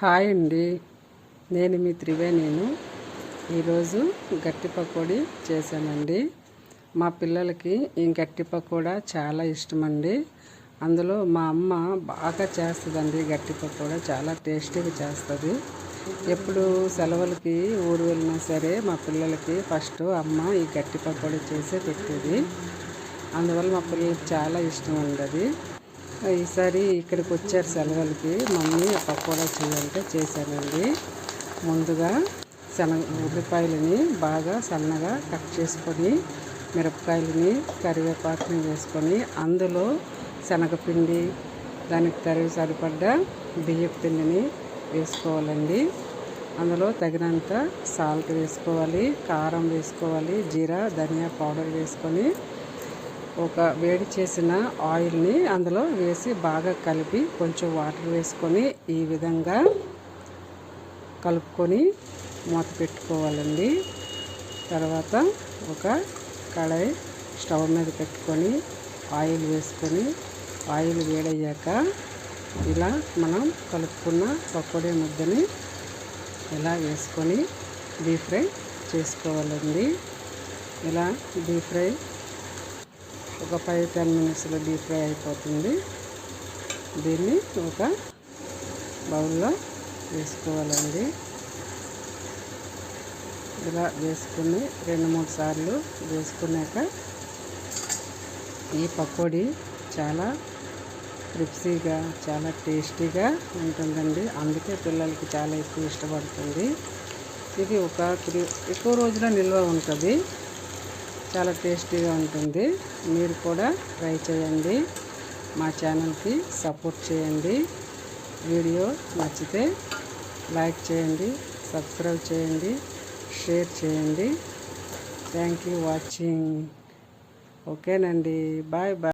Hi అండి. నేను మీ త్రివేణిను. ఈరోజు గట్టి పకోడీ చేశానండి. మా పిల్లలకి ఈ గట్టి పకోడా చాలా ఇష్టమండి. అందులో మా అమ్మ బాగా చేస్తుందండి గట్టి పకోడా. చాలా టేస్టీగా చేస్తుంది. ఎప్పుడు సెలవులకి ఊరు వెళ్ళినా సరే మా పిల్లలకి ఫస్ట్ అమ్మ ఈ గట్టి పకోడీ చేసే పెట్టేది. అందువల్ల మా పిల్లలకి చాలా ఇష్టం అండి అది ఈసారి ఇక్కడికి వచ్చారు సెలవులకి. మమ్మీ పకోడా చేయాలంటే చేశానండి. ముందుగా శనగ ఉల్లిపాయలని బాగా సన్నగా కట్ చేసుకొని మిరపకాయలని కరివేపాకుని వేసుకొని అందులో శనగపిండి దానికి తరిగి సరిపడ్డ బియ్యపు పిండిని వేసుకోవాలండి. అందులో తగినంత సాల్ట్ వేసుకోవాలి కారం వేసుకోవాలి జీరా ధనియా పౌడర్ వేసుకొని ఒక వేడి చేసిన ఆయిల్ని అందులో వేసి బాగా కలిపి కొంచెం వాటర్ వేసుకొని ఈ విధంగా కలుపుకొని మూత పెట్టుకోవాలండి. తర్వాత ఒక కడాయి స్టవ్ మీద పెట్టుకొని ఆయిల్ వేసుకొని ఆయిల్ వేడయ్యాక ఇలా మనం కలుపుకున్న పకోడీ ముద్దని ఇలా వేసుకొని డీప్ ఫ్రై చేసుకోవాలండి. ఇలా డీప్ ఫ్రై ఒక ఫైవ్ టెన్ మినిట్స్లో డీప్ ఫ్రై అయిపోతుంది. దీన్ని ఒక బౌల్లో వేసుకోవాలండి. ఇలా వేసుకుని రెండు మూడు సార్లు వేసుకున్నాక ఈ పకోడీ చాలా క్రిప్సీగా చాలా టేస్టీగా ఉంటుందండి. అందుకే పిల్లలకి చాలా ఎక్కువ ఇష్టపడుతుంది. ఇది ఒక ఎక్కువ రోజుల నిల్వ ఉంటుంది. చాలా టేస్టీగా ఉంటుంది. మీరు కూడా ట్రై చేయండి. మా ఛానల్కి సపోర్ట్ చేయండి. వీడియో నచ్చితే లైక్ చేయండి సబ్స్క్రైబ్ చేయండి షేర్ చేయండి. Thank you watching. ఓకేనండి. Bye bye.